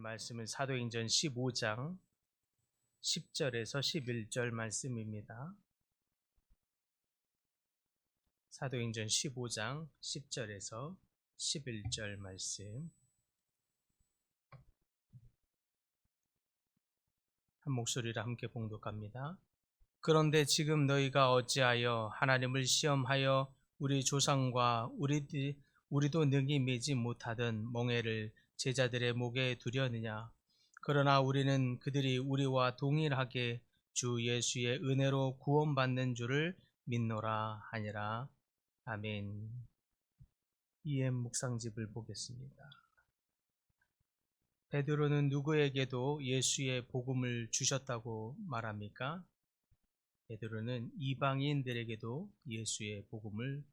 말씀은 사도행전 15장 10절에서 11절 말씀입니다. 사도행전 15장 10절에서 11절 말씀. 한 목소리로 함께 봉독합니다. 그런데 지금 너희가 어찌하여 하나님을 시험하여 우리 조상과 우리 우리도 능히 매지 못하던 멍에를 제자들의 목에 두려느냐 그러나 우리는 그들이 우리와 동일하게 주 예수의 은혜로 구원받는 줄을 믿노라 하니라 아멘. 이엠 묵상집을 보겠습니다. 베드로는 누구에게도 예수의 복음을 주셨다고 말합니까? 베드로는 이방인들에게도 예수의 복음을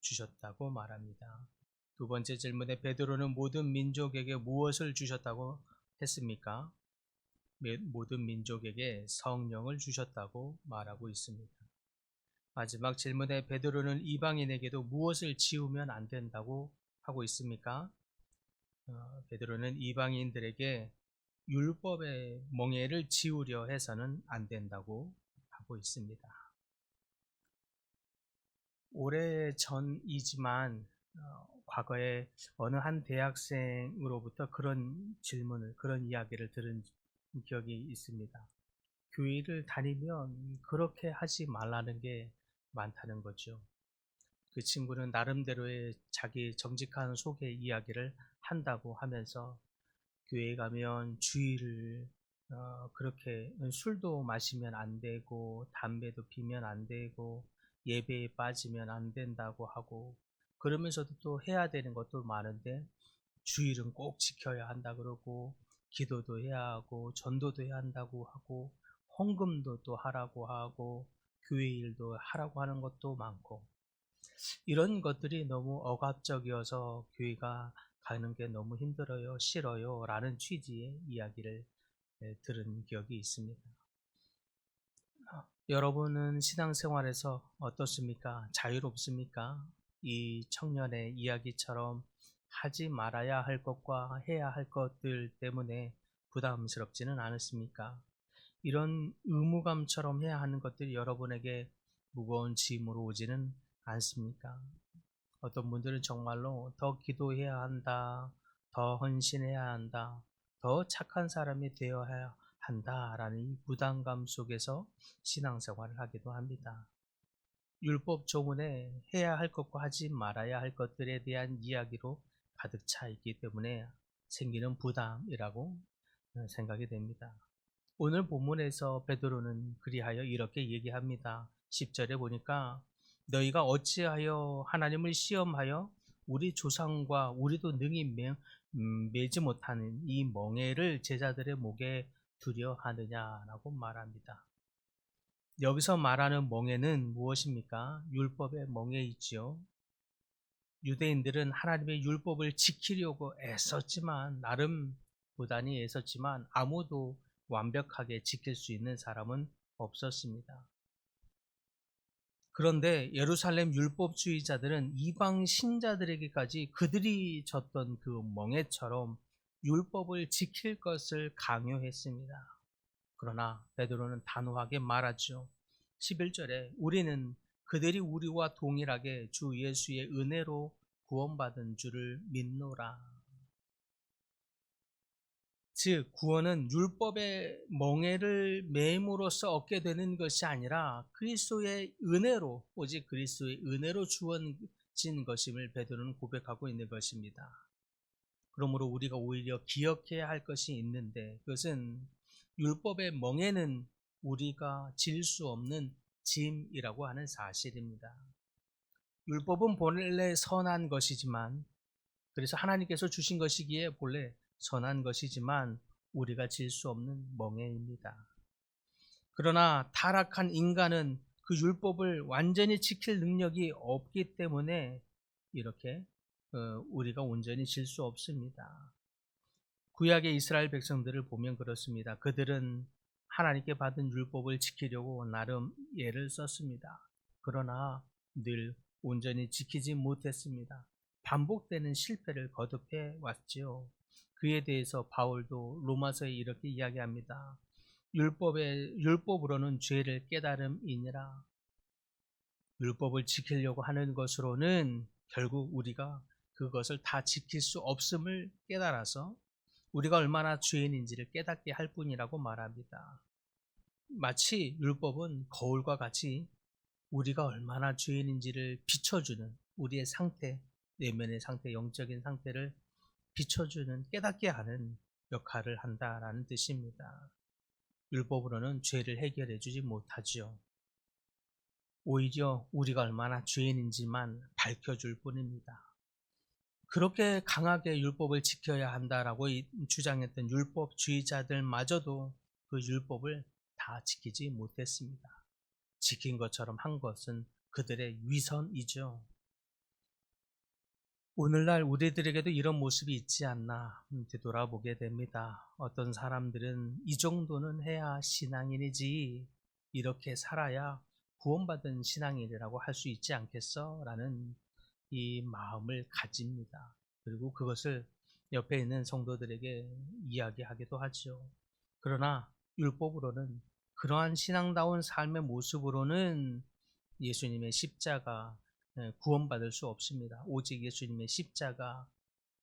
주셨다고 말합니다. 두 번째 질문에 베드로는 모든 민족에게 무엇을 주셨다고 했습니까? 모든 민족에게 성령을 주셨다고 말하고 있습니다. 마지막 질문에 베드로는 이방인에게도 무엇을 지우면 안 된다고 하고 있습니까? 어, 베드로는 이방인들에게 율법의 멍에를 지우려 해서는 안 된다고 하고 있습니다. 오래 전이지만 어, 과거에 어느 한 대학생으로부터 그런 질문을, 그런 이야기를 들은 기억이 있습니다. 교회를 다니면 그렇게 하지 말라는 게 많다는 거죠. 그 친구는 나름대로의 자기 정직한 소개 이야기를 한다고 하면서 교회 가면 주의를 어, 그렇게 술도 마시면 안 되고 담배도 피면 안 되고 예배에 빠지면 안 된다고 하고 그러면서도 또 해야 되는 것도 많은데 주일은 꼭 지켜야 한다 그러고 기도도 해야 하고 전도도 해야 한다고 하고 헌금도 또 하라고 하고 교회 일도 하라고 하는 것도 많고 이런 것들이 너무 억압적이어서 교회가 가는 게 너무 힘들어요, 싫어요 라는 취지의 이야기를 예, 들은 기억이 있습니다. 여러분은 신앙생활에서 어떻습니까? 자유롭습니까? 이 청년의 이야기처럼 하지 말아야 할 것과 해야 할 것들 때문에 부담스럽지는 않으십니까? 이런 의무감처럼 해야 하는 것들이 여러분에게 무거운 짐으로 오지는 않습니까? 어떤 분들은 정말로 더 기도해야 한다, 더 헌신해야 한다, 더 착한 사람이 되어야 한다라는 부담감 속에서 신앙생활을 하기도 합니다. 율법 조문에 해야 할 것과 하지 말아야 할 것들에 대한 이야기로 가득 차 있기 때문에 생기는 부담이라고 생각이 됩니다. 오늘 본문에서 베드로는 그리하여 이렇게 얘기합니다. 10절에 보니까 너희가 어찌하여 하나님을 시험하여 우리 조상과 우리도 능히 매, 음, 매지 못하는 이 멍에를 제자들의 목에 두려 하느냐라고 말합니다. 여기서 말하는 멍에는 무엇입니까? 율법의 멍에 있지요. 유대인들은 하나님의 율법을 지키려고 애썼지만 나름 부단히 애썼지만 아무도 완벽하게 지킬 수 있는 사람은 없었습니다. 그런데 예루살렘 율법주의자들은 이방 신자들에게까지 그들이 졌던 그 멍에처럼 율법을 지킬 것을 강요했습니다. 그러나 베드로는 단호하게 말하죠. 11절에 우리는 그들이 우리와 동일하게 주 예수의 은혜로 구원받은 줄을 믿노라. 즉 구원은 율법의 멍에를 매임으로써 얻게 되는 것이 아니라 그리스도의 은혜로 오직 그리스도의 은혜로 주어진 것임을 베드로는 고백하고 있는 것입니다. 그러므로 우리가 오히려 기억해야 할 것이 있는데 그것은 율법의 멍에는 우리가 질 수 없는 짐이라고 하는 사실입니다. 율법은 본래 선한 것이지만 그래서 하나님께서 주신 것이기에 본래 선한 것이지만 우리가 질 수 없는 멍에입니다. 그러나 타락한 인간은 그 율법을 완전히 지킬 능력이 없기 때문에 이렇게 어, 우리가 온전히 질 수 없습니다. 구약의 이스라엘 백성들을 보면 그렇습니다. 그들은 하나님께 받은 율법을 지키려고 나름 예를 썼습니다. 그러나 늘 온전히 지키지 못했습니다. 반복되는 실패를 거듭해 왔지요. 그에 대해서 바울도 로마서에 이렇게 이야기합니다. 율법의 율법으로는 죄를 깨달음이니라. 율법을 지키려고 하는 것으로는 결국 우리가 그것을 다 지킬 수 없음을 깨달아서 우리가 얼마나 죄인인지를 깨닫게 할 뿐이라고 말합니다. 마치 율법은 거울과 같이 우리가 얼마나 죄인인지를 비춰주는 우리의 상태, 내면의 상태, 영적인 상태를 비춰주는 깨닫게 하는 역할을 한다라는 뜻입니다. 율법으로는 죄를 해결해 주지 못하지요. 오히려 우리가 얼마나 죄인인지만 밝혀줄 뿐입니다. 그렇게 강하게 율법을 지켜야 한다라고 주장했던 율법주의자들마저도 그 율법을 다 지키지 못했습니다. 지킨 것처럼 한 것은 그들의 위선이죠. 오늘날 우리들에게도 이런 모습이 있지 않나 되돌아보게 됩니다. 어떤 사람들은 이 정도는 해야 신앙인이지 이렇게 살아야 구원받은 신앙인이라고 할 수 있지 않겠어? 라는 이 마음을 가집니다. 그리고 그것을 옆에 있는 성도들에게 이야기하기도 하죠. 그러나 율법으로는 그러한 신앙다운 삶의 모습으로는 예수님의 십자가 예, 구원받을 수 없습니다. 오직 예수님의 십자가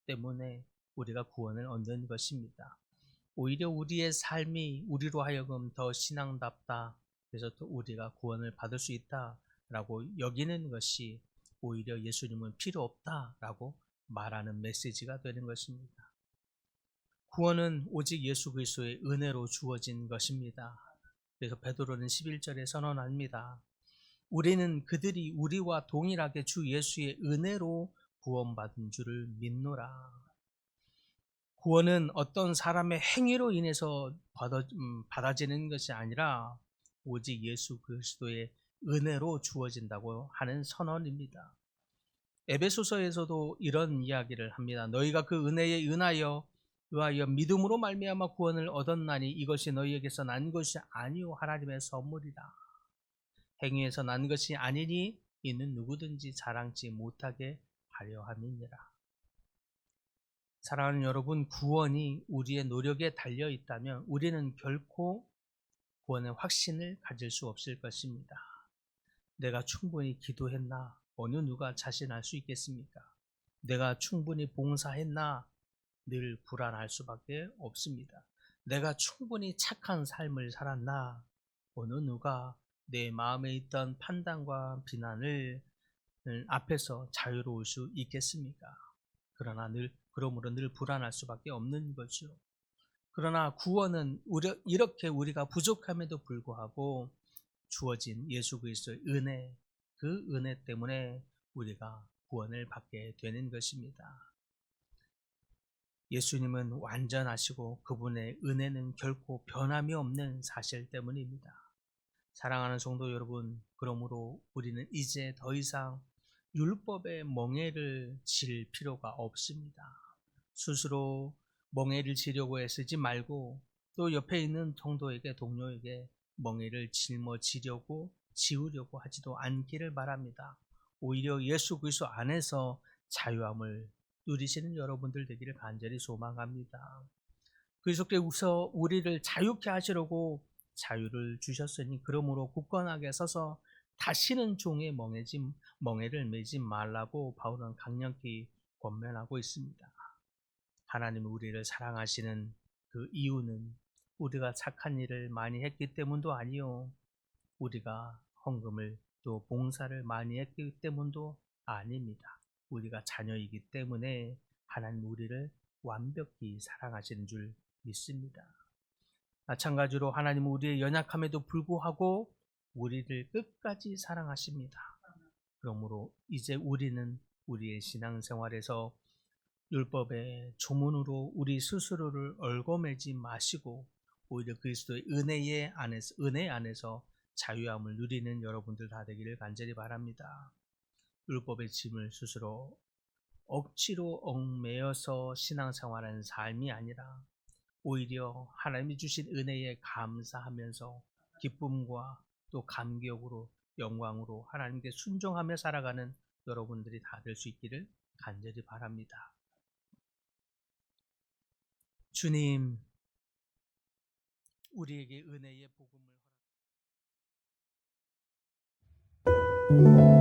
때문에 우리가 구원을 얻는 것입니다. 오히려 우리의 삶이 우리로 하여금 더 신앙답다. 그래서 또 우리가 구원을 받을 수 있다라고 여기는 것이 오히려 예수님은 필요 없다라고 말하는 메시지가 되는 것입니다. 구원은 오직 예수 그리스도의 은혜로 주어진 것입니다. 그래서 베드로는 11절에 선언합니다. 우리는 그들이 우리와 동일하게 주 예수의 은혜로 구원받은 줄을 믿노라. 구원은 어떤 사람의 행위로 인해서 받아, 음, 받아지는 것이 아니라 오직 예수 그리스도의 은혜로 주어진다고 하는 선언입니다. 에베소서에서도 이런 이야기를 합니다. 너희가 그 은혜에 은하여 의하여 믿음으로 말미암아 구원을 얻었나니 이것이 너희에게서 난 것이 아니요 하나님의 선물이다. 행위에서 난 것이 아니니 이는 누구든지 자랑지 못하게 하려 함이니라. 사랑하는 여러분, 구원이 우리의 노력에 달려 있다면 우리는 결코 구원의 확신을 가질 수 없을 것입니다. 내가 충분히 기도했나? 어느 누가 자신할 수 있겠습니까? 내가 충분히 봉사했나? 늘 불안할 수밖에 없습니다. 내가 충분히 착한 삶을 살았나? 어느 누가 내 마음에 있던 판단과 비난을 앞에서 자유로울 수 있겠습니까? 그러나 늘 그러므로 늘 불안할 수밖에 없는 거죠. 그러나 구원은 이렇게 우리가 부족함에도 불구하고 주어진 예수 그리스도의 은혜, 그 은혜 때문에 우리가 구원을 받게 되는 것입니다. 예수님은 완전하시고 그분의 은혜는 결코 변함이 없는 사실 때문입니다. 사랑하는 성도 여러분, 그러므로 우리는 이제 더 이상 율법의 멍해를 질 필요가 없습니다. 스스로 멍해를 지려고 애쓰지 말고 또 옆에 있는 성도에게 동료에게 멍해를 짊어지려고 지우려고 하지도 않기를 바랍니다. 오히려 예수 그리스도 안에서 자유함을 누리시는 여러분들 되기를 간절히 소망합니다. 그리스도께서 우리를 자유케 하시려고 자유를 주셨으니 그러므로 굳건하게 서서 다시는 종의 멍해지, 멍해를 매지 말라고 바울은 강력히 권면하고 있습니다. 하나님 우리를 사랑하시는 그 이유는 우리가 착한 일을 많이 했기 때문도 아니요. 우리가 헌금을 또 봉사를 많이 했기 때문도 아닙니다. 우리가 자녀이기 때문에 하나님 우리를 완벽히 사랑하시는 줄 믿습니다. 마찬가지로 하나님은 우리의 연약함에도 불구하고 우리를 끝까지 사랑하십니다. 그러므로 이제 우리는 우리의 신앙생활에서 율법의 조문으로 우리 스스로를 얽어매지 마시고 오히려 그리스도의 은혜의 안에서 은혜 안에서 자유함을 누리는 여러분들 다 되기를 간절히 바랍니다. 율법의 짐을 스스로 억지로 얽매여서 신앙생활하는 삶이 아니라 오히려 하나님이 주신 은혜에 감사하면서 기쁨과 또 감격으로 영광으로 하나님께 순종하며 살아가는 여러분들이 다 될 수 있기를 간절히 바랍니다. 주님, 우리에게 은혜의 복음을 허락.